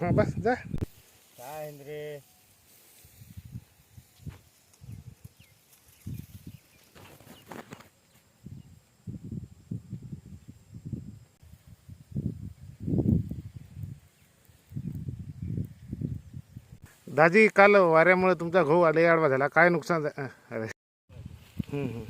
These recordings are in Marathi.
हां बस जा. काय रे? दाजी काल वाऱ्यामुळे तुमचा गहू आले आडवा झाला. काय नुकसान झा- अं, अरे. हम्म, हम्म.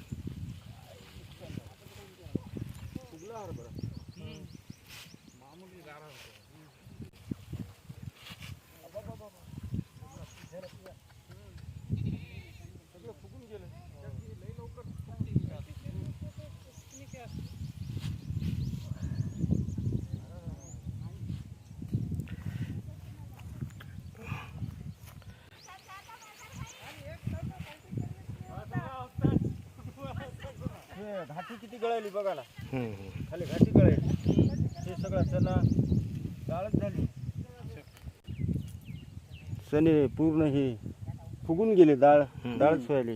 घाटी किती गळाली बघा ना हम्म, हम्म. खाली घाटी गळाली हे सगळं चणा डाळच झाली चणे पूर्ण हे फुगून गेले डाळ. डाळच व्हायला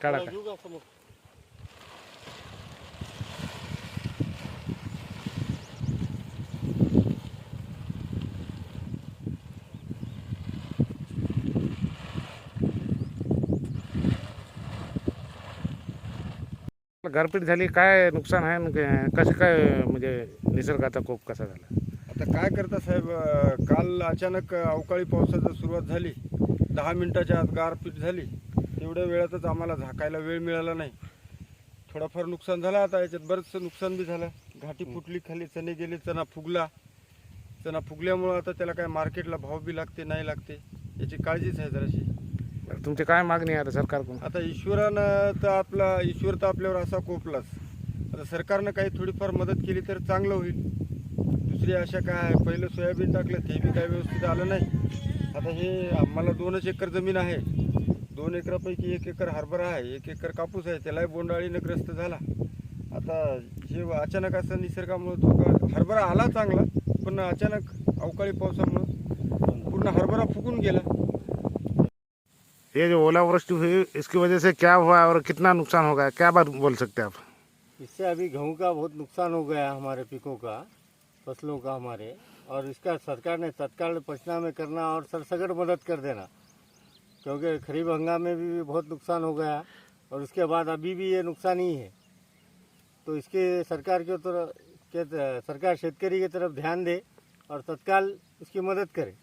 काढा का? गारपीट झाली काय नुकसान आहे? न कसं काय म्हणजे निसर्गाचा कोप कसा झाला? आता काय करता साहेब अं, काल अचानक अवकाळी पावसाची सुरुवात झाली. दहा मिनिटाच्या आत गारपीट झाली. तेवढ्या वेळातच आम्हाला झाकायला वेळ मिळाला नाही. थोडाफार नुकसान झालं आता याच्यात बरंचसं नुकसान बी झालं. घाटी फुटली खाली चणे गेले चणा फुगला. चणा फुगल्यामुळं आता त्याला काय मार्केटला भाव बी लागते नाही लागते याची काळजीच आहे जराशी. बरं, तुमची काय मागणी आहे आता सरकारकडून? आता ईश्वरानं तर आपला ईश्वर तर आपल्यावर असा कोपलाच. आता सरकारनं काही थोडीफार मदत केली तर चांगलं होईल. दुसरी आशा काय आहे पहिलं सोयाबीन टाकलं ते बी काही व्यवस्थित आलं नाही. आता हे आम्हाला दोनच एकर जमीन आहे. दोन एकरापैकी एक एकर हरभरा आहे एक एकर कापूस आहे त्यालाही बोंडाळीनं ग्रस्त झाला. आता हे अचानक असं निसर्गामुळे धोका हरभरा आला चांगला पण अचानक अवकाळी पावसामुळं पूर्ण हरभरा फुगून गेला. ये जो ओलावृष्टि हुई इसकी वजह से क्या हुआ और कितना नुकसान हो गया क्या बात बोल सकते हैं आप? इससे अभी गेहूँ का बहुत नुकसान हो गया हमारे पिकों का फ़सलों का हमारे और इसका सरकार ने तत्काल पचना में करना और सरसगट मदद कर देना। क्योंकि खरीफ हंगामे में भी बहुत नुकसान हो गया और उसके बाद अभी भी ये नुकसान ही है। तो इसके सरकार के तरफ़ सरकार शेतकरी की तरफ़ ध्यान दे और तत्काल उसकी मदद करे।